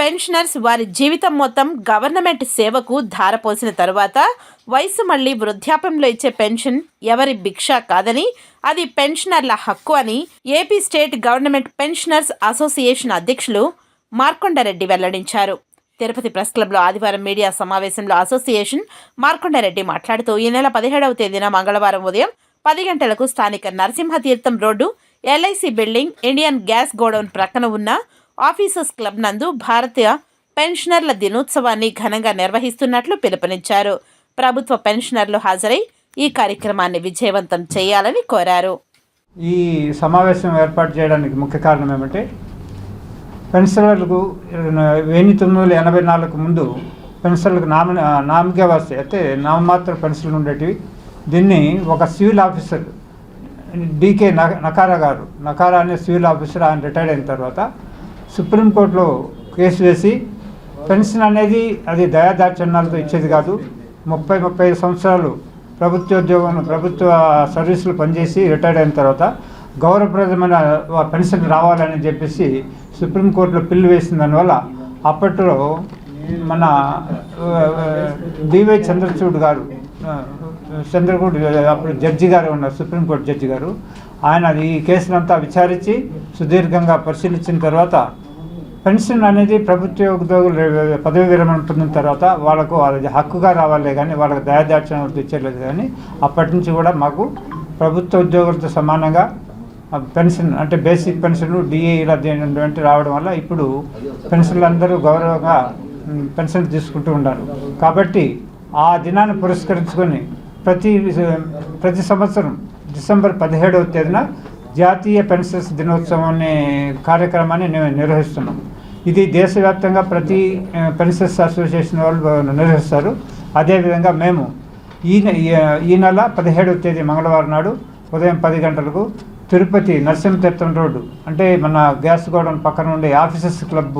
Pensioners వారి జీవితం మొత్తం గవర్నమెంట్ సేవకు ధారపోసిన తరువాత వయసు మళ్ళీ వృద్ధాప్యంలో ఇచ్చే పెన్షన్ ఎవరి భిక్ష కాదని అది పెన్షనర్ల హక్కు అని AP state government pensioners association అధ్యక్షులు మార్కొండారెడ్డి వెల్లడించారు. తిరుపతి ప్రెస్ క్లబ్లో ఆదివారం మీడియా సమావేశంలో అసోసియేషన్ మార్కొండారెడ్డి మాట్లాడుతూ ఈ నెల పదిహేడవ తేదీన మంగళవారం ఉదయం పది గంటలకు స్థానిక Narasimhatheertham road LIC building Indian gas godown ప్రక్కన ఉన్న ఆఫీసర్స్ క్లబ్ నందు భారతీయ పెన్షనర్ల దినోత్సవాన్ని ఘనంగా నిర్వహిస్తున్నట్లు పిలుపునిచ్చారు. ప్రభుత్వ పెన్షనర్లు హాజరై ఈ కార్యక్రమాన్ని విజయవంతం చేయాలని కోరారు. ఈ సమావేశం ఏర్పాటు చేయడానికి ముఖ్య కారణం ఏమంటే పెన్షనర్లకు వెయ్యి తొమ్మిది వందల ఎనభై నాలుగు ముందు పెన్షన్లకు నామ నామకే వస్తాయి అయితే నామమాత్ర పెన్షన్లు ఉండేటివి. దీన్ని ఒక సివిల్ ఆఫీసర్ డీకే న- నకారా గారు నకారా అనే సివిల్ ఆఫీసర్ ఆయన రిటైర్ అయిన తర్వాత సుప్రీంకోర్టులో కేసు వేసి పెన్షన్ అనేది అది దయాదాక్షణ్యాలతో ఇచ్చేది కాదు. ముప్పై ముప్పై సంవత్సరాలు ప్రభుత్వోద్యోగం ప్రభుత్వ సర్వీసులు పనిచేసి రిటైర్డ్ అయిన తర్వాత గౌరవప్రదమైన పెన్షన్ రావాలని చెప్పేసి సుప్రీంకోర్టులో పిల్లు వేసిన దానివల్ల అప్పట్లో మన డివై చంద్రచూడ్ గారు ఆ, చంద్రచూడ్ అప్పుడు జడ్జి గారు ఉన్నారు సుప్రీంకోర్టు జడ్జి గారు. ఆయన అది ఈ కేసునంతా విచారించి సుదీర్ఘంగా పరిశీలించిన తర్వాత పెన్షన్ అనేది ప్రభుత్వ ఉద్యోగులు పదవి విరమణ పొందిన తర్వాత వాళ్ళకు వాళ్ళది హక్కుగా రావాలే కానీ వాళ్ళకి దయాదాక్షణ తెచ్చలేదు కానీ అప్పటి నుంచి కూడా మాకు ప్రభుత్వ ఉద్యోగులతో సమానంగా పెన్షన్ అంటే బేసిక్ పెన్షన్ డిఏ ఇలా వంటి రావడం వల్ల ఇప్పుడు పెన్షన్లు అందరూ గౌరవంగా పెన్షన్ తీసుకుంటూ ఉన్నారు. కాబట్టి ఆ దినాన్ని పురస్కరించుకొని ప్రతి ప్రతి సంవత్సరం డిసెంబర్ పదిహేడవ తేదీన జాతీయ పెన్షన్స్ దినోత్సవం అనే కార్యక్రమాన్ని నిర్వహిస్తున్నాం. ఇది దేశవ్యాప్తంగా ప్రతి పెన్షన్స్ అసోసియేషన్ వాళ్ళు నిర్వహిస్తారు. అదేవిధంగా మేము ఈ ఈ- ఈ నెల పదిహేడవ తేదీ మంగళవారం నాడు ఉదయం పది గంటలకు తిరుపతి నరసింహతీర్థం రోడ్డు అంటే మన గ్యాస్ గోడౌన్ పక్కన ఉండే ఆఫీసర్స్ క్లబ్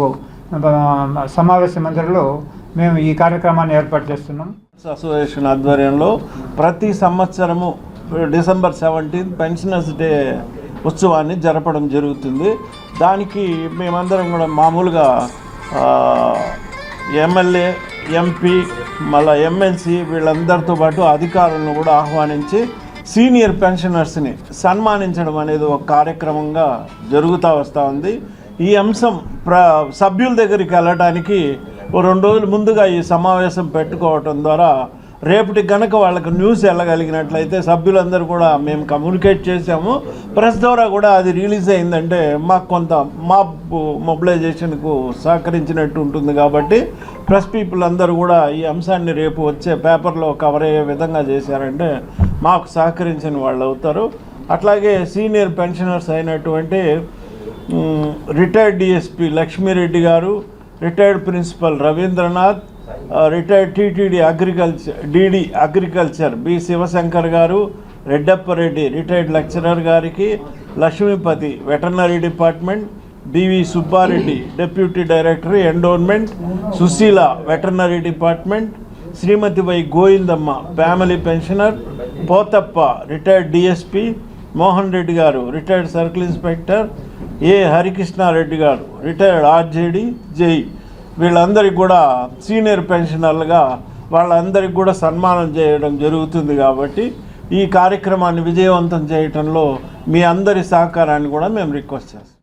సమావేశ మందిరంలో మేము ఈ కార్యక్రమాన్ని ఏర్పాటు చేస్తున్నాం. అసోసియేషన్ ఆధ్వర్యంలో ప్రతి సంవత్సరము డిసెంబర్ సెవెంటీన్త్ పెన్షనర్స్ డే ఉత్సవాన్ని జరపడం జరుగుతుంది. దానికి మేమందరం కూడా మామూలుగా ఎమ్మెల్యే ఎంపీ మళ్ళా ఎమ్మెల్సీ వీళ్ళందరితో పాటు అధికారులను కూడా ఆహ్వానించి సీనియర్ పెన్షనర్స్ని సన్మానించడం అనేది ఒక కార్యక్రమంగా జరుగుతూ వస్తూ ఉంది. ఈ అంశం ప్ర సభ్యుల దగ్గరికి వెళ్ళడానికి ఓ రెండు రోజులు ముందుగా ఈ సమావేశం పెట్టుకోవటం ద్వారా రేపటి కనుక వాళ్ళకి న్యూస్ వెళ్ళగలిగినట్లయితే సభ్యులందరూ కూడా మేము కమ్యూనికేట్ చేసాము ప్రెస్ ద్వారా కూడా అది రిలీజ్ అయిందంటే మాకు కొంత మా మొబిలైజేషన్కు సహకరించినట్టు ఉంటుంది కాబట్టి ప్రెస్ పీపుల్ అందరూ కూడా ఈ అంశాన్ని రేపు వచ్చే పేపర్లో కవర్ అయ్యే విధంగా చేశారంటే మాకు సహకరించిన వాళ్ళు అవుతారు. అట్లాగే సీనియర్ పెన్షనర్స్ అయినటువంటి retired DSP Lakshmireddy garu retired principal Ravindranath retired TTD agriculture DD agriculture B Shivashankar garu Reddappareddy retired lecturer గారికి Lakshmipathi veterinary department B V Subbareddy deputy director endowment Sushila veterinary department Srimathi Y Govindamma family pensioner Pothappa retired DSP Mohan Reddy garu retired circle inspector A Harikrishnareddy garu retired RJD జై వీళ్ళందరికీ కూడా senior పెన్షనర్లుగా వాళ్ళందరికీ కూడా సన్మానం చేయడం జరుగుతుంది కాబట్టి ఈ కార్యక్రమాన్ని విజయవంతం చేయటంలో మీ అందరి సహకారాన్ని కూడా మేము రిక్వెస్ట్ చేస్తాం.